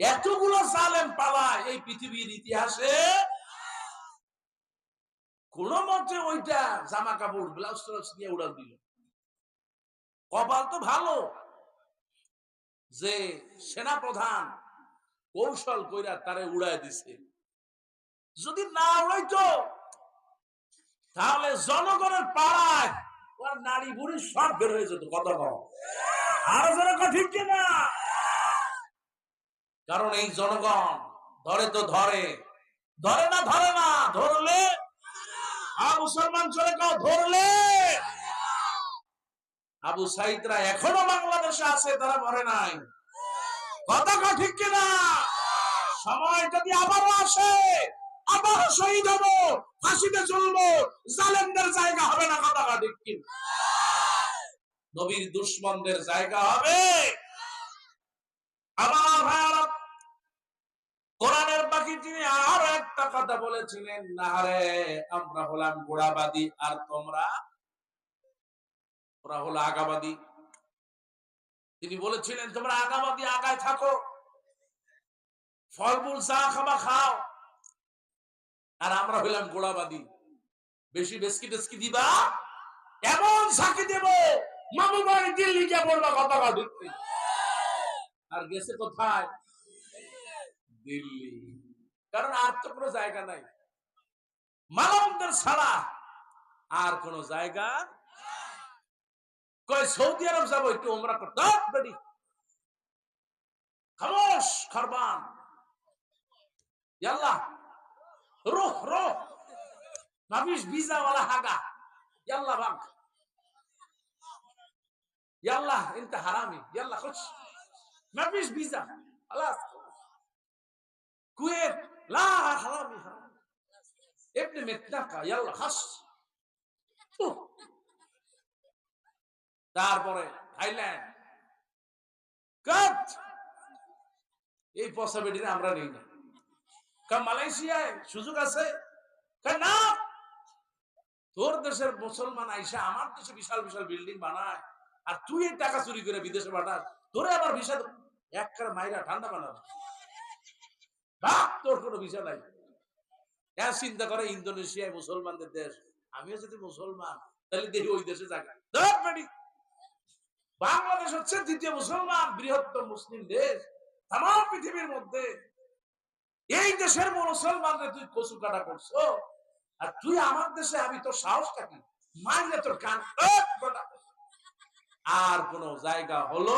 এতগুলো জালেম পালায় এই পৃথিবীর ইতিহাসে। কোন মতে ওইটা জামা কাপড় ব্লাউজ ট্লাউজ নিয়ে উড়াল দিল। কপাল তো ভালো যে সেনা প্রধান কৌশল কইরা তারে উড়ায় দিছে। যদি না উড়াইতো, তাহলে জনগণের পাড়ায় ওর নারী বুড়ি সব বের হয়ে যেত কত কম আর জনগণ ঠিক কিনা? কারণ এই জনগণ ধরে তো ধরে। ধরে না ধরে না, ধরলে? আর মুসলমান চলে কাও ধরলে? আবু সাইদরা এখনও বাংলাদেশে আছে, তারা মরে নাই। কথা ঠিক কিনা? সময় যদি আবারও আসে, আবারও শহীদ হব, ফাঁসিতে চলবো জালেমদের জায়গা হবে না, কথা ঠিক কিনা? নবীর দুশ্মনদের জায়গা হবে। আমার ভাইয়ারা কোরআনের বাকি তিনি আরও একটা কথা বলেছিলেন, না রে, আমরা হলাম গোড়াবাদী, আর তোমরা? ওরা হলো আগাবাদী। তিনি বলেছিলেন, তোমরা আগাবাদী, আগায় থাকো। ফলমূল চা খাবা খাও। আর আমরা হইলাম গোড়াবাদী। বেশি বেসকি টেসকি দিবা? এমন সাকি দেব? মামু বাড়ি দিল্লি গিয়ে বলবা কথা আর গেছে কোথায়? দিল্লি। কারণ আর তো কোনো জায়গা নাই। মালমদের ছাড়া আর কোন জায়গা কয়, সৌদি আরব যাব, একটু ওমরা করতে। বেডি খামোশ, খরবান। ইয়াল্লাহ। রোহ রোহ। ভাবিস, ভিসাওয়ালা হাগা। ইয়াল্লাহ, ভাগ। ইয়াল্লাহ, ইনতে হারামি। ইয়াল্লাহ, খুশ। ভাবিস, ভিসা। খালাস كويت لا حرامي حرامي ابن متنقى يلا خش أوه. তারপরে থাইল্যান্ড কাট এই পসিবিলিটি আমরা নেই না কারণ মালয়েশিয়ায় সুযোগ আছে কারণ না তোর দেশের মুসলমান আইসা আমার দেশে বিশাল বিশাল বিল্ডিং বানায় আর তুই এই টাকা চুরি করে বিদেশে পাঠাস তোরে আবার ভিসা দেব। এক করে মাইরা ঠান্ডা বানাবে তোর কোনো ভিসা নাই। চিন্তা করে? ইন্দোনেশিয়ায় মুসলমানদের দেশ। আমিও যদি মুসলমান, তাহলে দেখি ওই দেশে বাংলাদেশ হচ্ছে দ্বিতীয় মুসলমান বৃহত্তম মুসলিম দেশ। পৃথিবীর মধ্যে। এই দেশের মুসলমানদের তুই কচু কাটা করছ। আর তুই আমার দেশে, আমি তোর সাহস থাকি মারলে তোর কান আর কোন জায়গা হলো?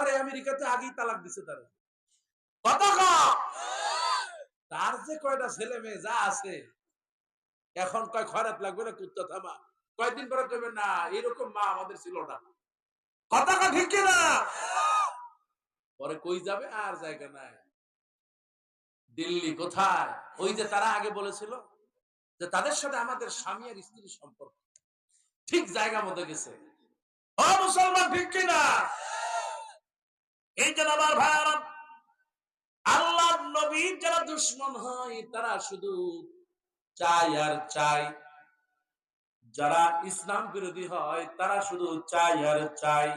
আরে, আমেরিকাতে আগেই তালাক দিছে তারা। তার যে কয়টা ছেলে মেয়ে যা আছে, এখন কয় খরাত লাগবে না, কুত্তা থামা। কয়দিন পরে কইবে, না, এরকম মা আমাদের ছিল না। কথা কা ঠিক না পরে কই যাবে? আর জায়গা নাই। দিল্লি কোথায়? ওই যে তারা আগে বলেছিল যে তাদের সাথে আমাদের স্বামী আর স্ত্রীর সম্পর্ক। ঠিক জায়গা মতো গেছে। ও মুসলমান, ঠিক কিনা? এই যে আমার ভাইয়ারা আল্লাহ নবীর যারা দুশ্মন হয়, তারা শুধু চাই আর চাই যারা ইসলাম বিরোধী হয়, তারা শুধু চাই আর চাই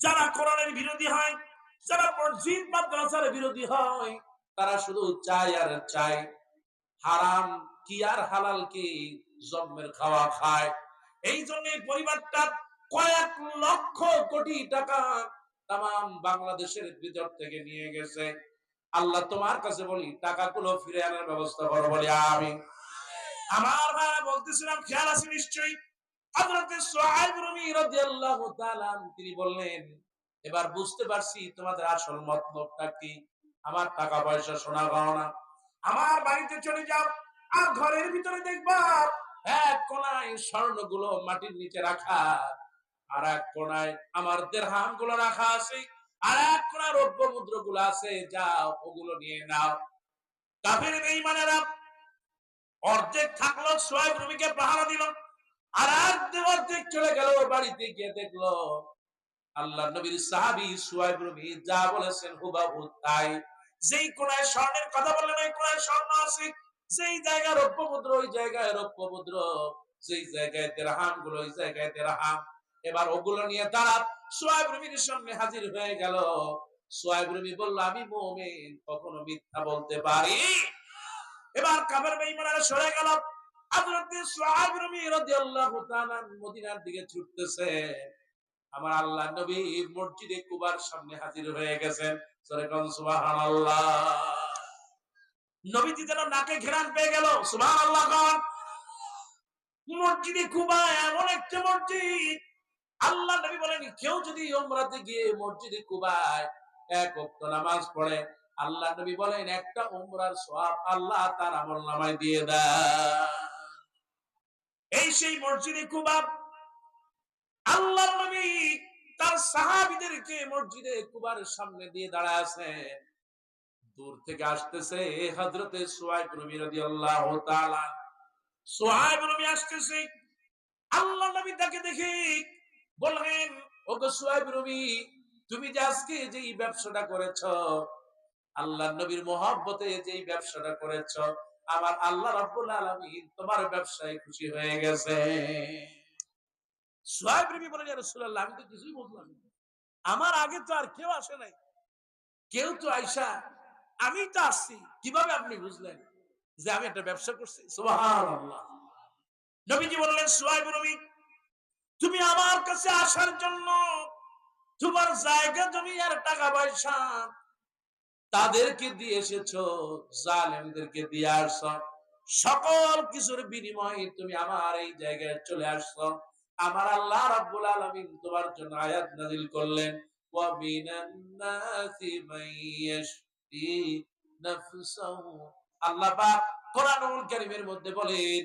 যারা কোরআনের বিরোধী হয়, যারা মসজিদ, মাদ্রাসার বিরোধী হয়, তারা শুধু চাই আর চাই হারাম কি আর হালাল কি? জন্মের খাওয়া খায়। এই জন্য পরিবারটা কয়েক লক্ষ কোটি টাকা তাম, বাংলাদেশের ভিতর থেকে নিয়ে গেছে। আল্লাহ তোমার কাছে বলি, টাকাগুলো ফিরে আনার ব্যবস্থা করো, বলি আমি আমার ভাইরা বলতেছিলাম, খেয়াল আছে নিশ্চয়ই? তিনি বললেন, এবার বুঝতে পারছি তোমাদের আসল মতলবটা কি। আমার টাকা পয়সা সোনা গহনা আমার বাড়িতে চলে যাও। আর ঘরের ভিতরে দেখবা, এক কোনায় স্বর্ণগুলো মাটির নিচে রাখা, আর এক কোনায় আমার দেড়হামগুলো রাখা আছে। আর রৌপ্য মুদ্রগুলো আছে ওগুলো নিয়ে নাও। কাফের অর্ধেক থাকল রুমিকে পাহারা দিল। আর অর্ধেক চলে গেল বাড়িতে গিয়ে দেখল, আল্লাহ নবীর সাহাবি রুমি যা বলেছেন তাই। যেই কোনায় স্বর্ণের কথা বললেন, ওই কোনায় স্বর্ণ আছে। যেই জায়গায় রৌপ্য মুদ্র, ওই জায়গায় রৌপ্য মুদ্র। যেই জায়গায় দেড়হামগুলো, ওই জায়গায় দেড়হাম এবার ওগুলো নিয়ে তারা সোয়েব রুমির সামনে হাজির হয়ে গেল। সোয়াইব রুমি বলল, আমি মুমিন, কখনো মিথ্যা বলতে পারি। এবার কাফের বেঈমানেরা সরে গেল। সোয়াইব রাদিয়াল্লাহু তাআলা মদিনার দিকে ছুটতেছে। আমার আল্লাহ নবী মসজিদে কুবার সামনে হাজির হয়ে গেছেন। সরে কোন, সুবহানাল্লাহ। নবীজি যেন নাকে ঘেরান পেয়ে গেল, সুবহানাল্লাহ কোন। মসজিদে কুবা এমন একটা মসজিদ আল্লাহ নবী বলেন, কেউ যদি ওমরাতে গিয়ে মসজিদে কুবায়, এক ওয়াক্ত নামাজ পড়ে, আল্লাহ নবী বলেন, একটা উমরার সওয়াব আল্লাহ তার আমল নামায় দিয়ে দেয় এই সেই মসজিদে কুবা আল্লাহ নবী তার সাহাবীদেরকে মসজিদে কুবার সামনে দিয়ে দাঁড়ায় আছে। দূর থেকে আসতেছে হযরতে সুহাইব রবি রাদিয়াল্লাহু তাআলা। সুহাইব রবি আসতেছে, আল্লাহ নবী তাকে দেখে বললেন, ওগো সুহাইব রবি, তুমি যে আজকে যে এই ব্যবসাটা করেছ আল্লাহ নবীর মহব্বতে যে এই ব্যবসাটা করেছ, আমার আল্লাহ রাব্বুল আলামিন তোমার ব্যবসায় খুশি হয়ে গেছে। সোহাইব রবি বলে রাসূলুল্লাহ, আমি তো কিছুই বুঝলাম। আমার আগে তো আর কেউ আসে নাই। কেউ তো আইসা, আমি তো আসছি। কীভাবে আপনি বুঝলেন যে আমি একটা ব্যবসা করছি? সুবহানাল্লাহ। নবীজি বললেন, সোহাইব রবি তুমি আমার কাছে আসার জন্য তোমার জায়গা, জমি আর টাকা পয়সা তাদেরকে দিয়ে এসেছ, জালেমদেরকে দিয়ে আসছ। সকল কিছুর বিনিময়ে তুমি আমার এই জায়গায় চলে আসছো। আমার আল্লাহ রাব্বুল আলামিন তোমার জন্য আয়াত নাযিল করলেন, ওয়া মিনান নাসি মাইয়াশরি নাফসাহু। আল্লাহ পাক কোরআনুল কারীমের মধ্যে বলেন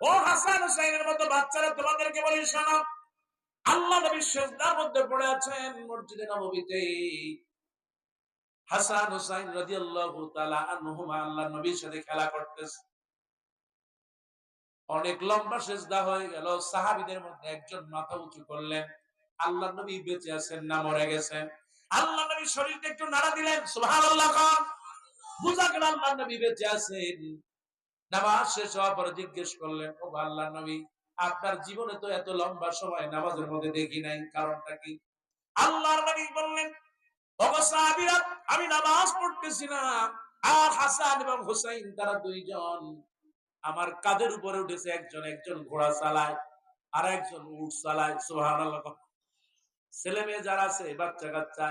ও হাসান হুসাইনের মতো বাচ্চারা তোমাদেরকে বলি, শোনো। আল্লাহ নবী সেজদার মধ্যে পড়ে আছেন মসজিদে নববীতে হাসান হুসাইন রাদিয়াল্লাহু তাআলা আনহুমা আল্লাহ নবীর সাথে খেলা করতেছে। অনেক লম্বা সেজদা হয়ে গেল, সাহাবীদের মধ্যে একজন মাথা উঁচু করলেন। আল্লাহ নবী বেঁচে আছেন না মরে গেছেন। আল্লাহ নবী শরীরটা একটু নাড়া দিলেন, সুবহানাল্লাহ বুঝা গেল আল্লাহ নবী বেঁচে আছেন। নামাজ শেষ হওয়ার পরে জিজ্ঞেস করলেন, ও আল্লাহ নবী, আপনার জীবনে তো এত লম্বা সময় নামাজের মধ্যে দেখি নাই, কারণটা কি? আল্লাহর নবী বললেন আমি নামাজ পড়তেছিলাম, আর হাসান এবং হুসাইন তারা দুইজন। আমার কাঁধের উপরে উঠেছে একজন একজন ঘোড়া চালায়, আর একজন উট চালায়, সুবহানাল্লাহ। ছেলে মেয়ে যারা আছে বাচ্চা কাচ্চা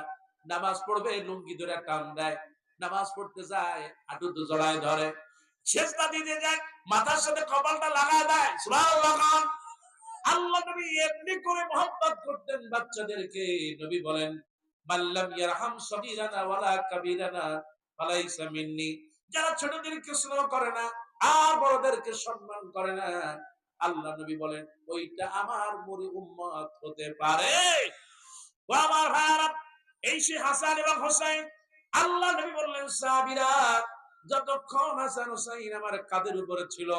নামাজ পড়বে, লুঙ্গি ধরে টান দেয়, নামাজ পড়তে যায়, হাঁটু জড়ায় ধরে। শেষটা দিতে যায়, মাথার সাথে কপালটা লাগায় দেয়। আল্লাহ নবী এমনি করে মহব্বত করতেন বাচ্চাদেরকে। নবী বলেন যারা ছোটদেরকে স্নেহ করে না, আর বড়দেরকে সম্মান করে না, আল্লাহ নবী বলেন, ওইটা আমার মুরি উম্মত হতে পারে। ও আমার এই সে হাসান এবং হোসাইন, আল্লাহ নবী বললেন, সাহাবীরা যতক্ষণ হাসান হোসাইন আমার কাদের উপরে ছিল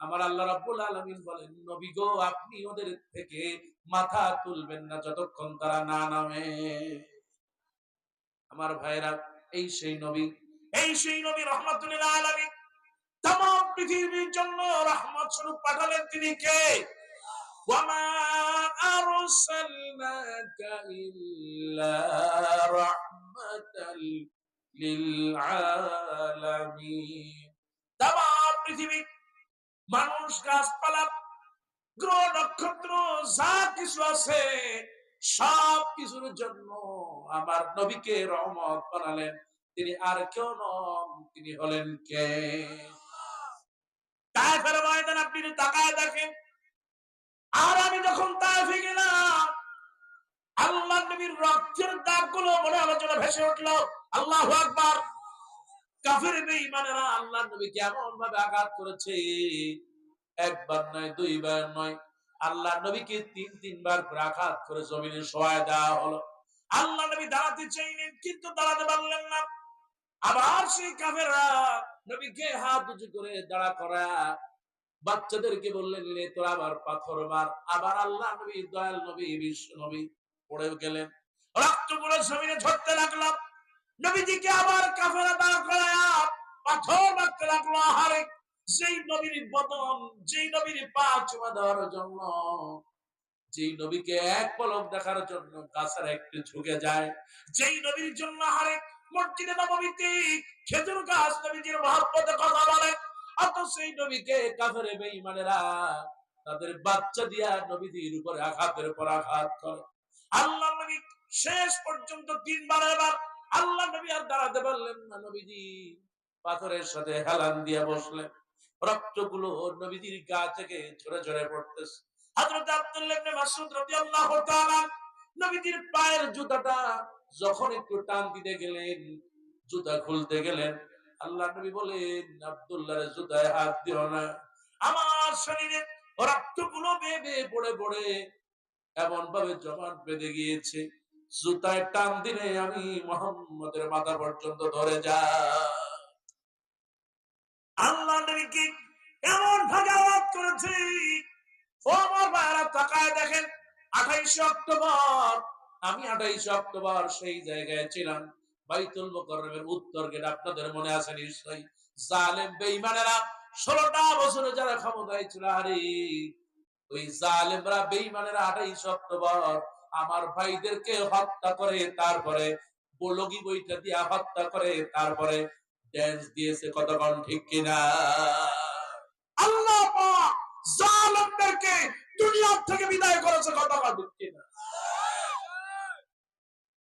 আমার আল্লাহ রাব্বুল আলামিন বলেন নবী গো আপনি ওদের থেকে মাথা তুলবেন না যতক্ষণ তারা না নামে আমার ভাইরা এই সেই নবী এই সেই নবী রহমাতুল্লাহ আলামিন तमाम পৃথিবীর জন্য রহমত স্বরূপ পাঠালেন তিনি কে وما أرسلناك إلا رحمة পৃথিবীর মানুষ, গাছপালা, গ্রহ, নক্ষত্র, যা কিছু আছে, সব কিছুর জন্য আমার নবীকে রহমত বানালেন। তিনি আর কেউ নন, তিনি হলেন কে? তায়েফের ময়দান আপনি তাকায় দেখেন, আর আমি যখন তায়েফে গেলাম, আল্লাহ নবীর রক্তের দাগগুলো মনে আমার জন্য ভেসে উঠল। আল্লাহ আকবার। কাফের বেঈমানেরা আল্লাহ নবীকে এমন ভাবে আঘাত করেছে? একবার নয়, দুইবার নয়। আল্লাহ নবীকে তিন, তিনবার করে আঘাত করে জমিনে সহায় দেওয়া হলো। আল্লাহ নবী দাঁড়াতে চাইলেন, কিন্তু দাঁড়াতে পারলেন না। আবার সেই কাফেররা নবীকে হাত উঁচু করে দাঁড়া করা। বাচ্চাদেরকে বললেন লে তোরা আবার পাথর মার। আবার আল্লাহ নবী, দয়াল নবী, বিশ্ব নবী পড়ে গেলেন। রক্তগুলো জমিনে ঝরতে লাগল। নবীজিকে আবার কাফেরা দাঁড়া করায়া পাথর মারতে লাগল আহারে। যেই নবীর বদন, যেই নবীর পা চুমা দেওয়ার জন্য, যেই নবীকে এক পলক দেখার জন্য গাছের একটু ঝুঁকে যায়, যেই নবীর জন্য আহারে মসজিদে নবমীতে খেজুর গাছ নবীজির মহাব্বতে কথা বলে অত সেই নবীকে কাফের বেঈমানেরা তাদের বাচ্চা দিয়া নবীদের উপরে আঘাতের পর আঘাত করে। আল্লাহ নবী শেষ পর্যন্ত তিনবার এবার আল্লাহ নবী আর দাঁড়াতে পারলেন না নবীজি। পাথরের সাথে হেলান দিয়া বসলেন। রক্তগুলো নবীজির গা থেকে ঝরে ঝরে পড়তেছে। আব্দুল্লাহ ইবনে মাসউদ রাদিয়াল্লাহু তাআলা নবীজির পায়ের জুতাটা যখন একটু টান দিতে গেলেন, জুতা খুলতে গেলেন, আল্লাহ নবী বলেন, আব্দুল্লাহর জুতায় হাত দিও না। আমার শরীরে রক্তগুলো বেয়ে বেয়ে পড়ে পড়ে এমন ভাবে জমাট বেঁধে গিয়েছে। জুতায় টান দিলে আমি মোহাম্মদের মাথা পর্যন্ত ধরে যা আল্লাহ এমন আওয়াজ করেছে দেখেন, আঠাইশে অক্টোবর। আমি আঠাইশে অক্টোবর সেই জায়গায় ছিলাম, বাইতুল মোকরমের উত্তর গেট, আপনাদের মনে আছে নিশ্চয়ই? জালেম, বেঈমানেরা ষোলোটা বছরে যারা ক্ষমতায় ছিল, আরে, ওই জালেমরা, বেঈমানেরা আঠাইশে অক্টোবর আমার ভাইদেরকে হত্যা করে, তারপরে বলগি বইটা দিয়া হত্যা করে, তারপরে ড্যান্স দিয়েছে কতক্ষণ, ঠিক কিনা?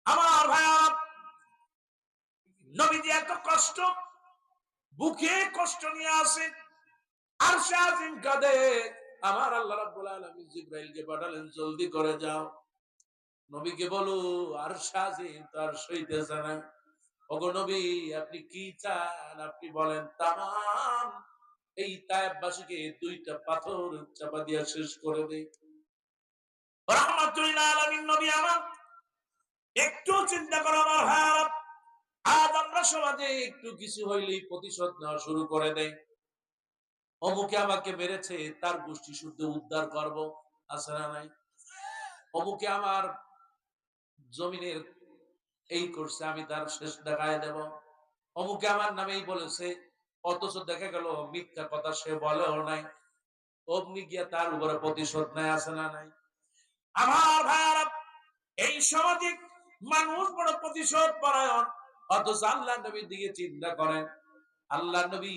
আমার বুকে কষ্ট নিয়ে আসে, আর আমার আল্লাহ জিব্রাইলকে পাঠালেন, জলদি করে যাও। নবীকে বলো, আর শাহিম তার সইতেছে না নবী, আপনি কি চান? আপনি বলেন তাম এই তায়েববাসীকে দুইটা পাথর চাপা দিয়া শেষ করে দেই। একটু চিন্তা করো আমার ভাইয়ারা। আজ আমরা সমাজে একটু কিছু হইলেই প্রতিশোধ নেওয়া শুরু করে দেয় অমুকে আমাকে মেরেছে, তার গোষ্ঠী শুদ্ধ উদ্ধার করব না নাই? অমুকে আমার জমিনের এই করছে, আমি তার শেষ দেখায় দেব। অমুকে আমার নামেই বলেছে, অথচ দেখা গেল মিথ্যা কথা সে বলেও নাই। অগ্নি গিয়া তার উপরে প্রতিশোধ নেয়, আছে না নাই? আমার ভাইয়ারা, এই সমাজে মানুষ বড় প্রতিশোধ পরায়ণ, অথচ আল্লাহ নবীর দিকে চিন্তা করেন। আল্লাহ নবী,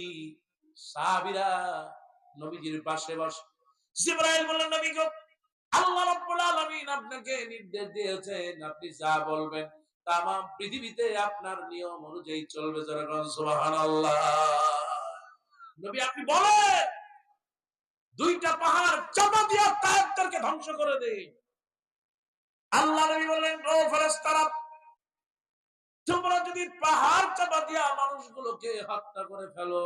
সাহাবিরা নবীজির পাশে বসে। জিবরাইল বললেন, নবী গো আল্লাহ রাব্বুল আলামিন আপনাকে নির্দেশ দিয়েছেন, আপনি যা বলবেন পৃথিবীতে আপনার নিয়ম অনুযায়ী চলবে সুবহানাল্লাহ। নবী, আপনি বলেন, দুইটা পাহাড় চাপা ধ্বংস করে দেয় আল্লাহ নবী বললেন, ও ফেরেশতারা, তোমরা যদি পাহাড় চাপা দিয়া মানুষগুলোকে হত্যা করে ফেলো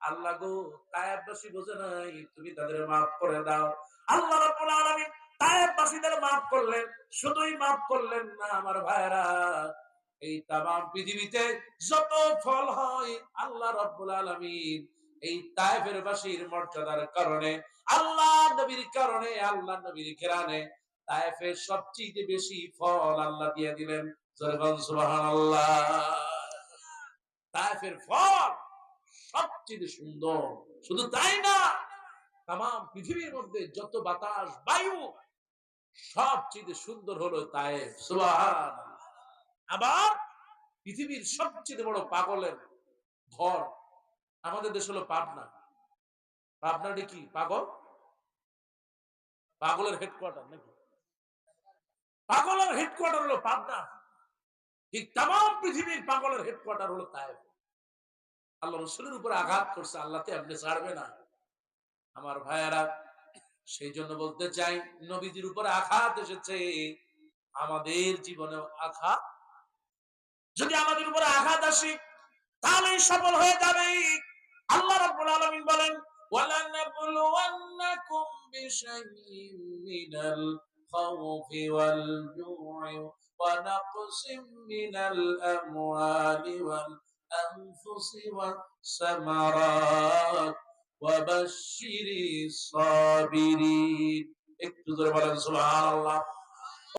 আল্লাহ গো, তায়েববাসী বোঝে নাই, তুমি তাদের maaf করে দাও। আল্লাহ রাব্বুল maaf করলেন, শুধুই maaf করলেন না আমার ভাইরা এই তামাম পৃথিবীতে যত ফল হয়, আল্লাহ এই তায়েফের বাসীর মর্যাদার কারণে, আল্লাহ নবীর কারণে, আল্লাহ নবীর কেরানে তায়েফের সবচেয়ে বেশি ফল আল্লাহ দিয়ে দিলেন। সুবহানাল্লাহ। তায়েফের ফল সবচেয়ে সুন্দর। শুধু তাই না তাম পৃথিবীর মধ্যে যত বাতাস, বায়ু, সবচেয়ে সুন্দর হলো সুবহান আবার পৃথিবীর সবচেয়ে বড় পাগলের ঘর আমাদের দেশ হলো পাবনা। পাবনাটা কি? পাগল? পাগলের হেডকোয়ার্টার নাকি? পাগলের হেডকোয়ার্টার হলো পাবনা। ঠিক তাম পৃথিবীর পাগলের হেডকোয়ার্টার হলো তায়েফ। আল্লাহ রসুলের উপর আঘাত করছে আল্লাহতে আপনি ছাড়বে না আমার ভাইয়ারা সেই জন্য বলতে চাই নবীজির উপর আঘাত এসেছে আমাদের জীবনে আঘাত যদি আমাদের উপরে আঘাত আসে তাহলে সফল হয়ে যাবে আল্লাহ রাব্বুল আলামিন বলেন ولنبلونكم بشيء من الخوف والجوع ونقص من الأموال الأنفس والثمرات وبشر الصابرين. اكتب سبحان الله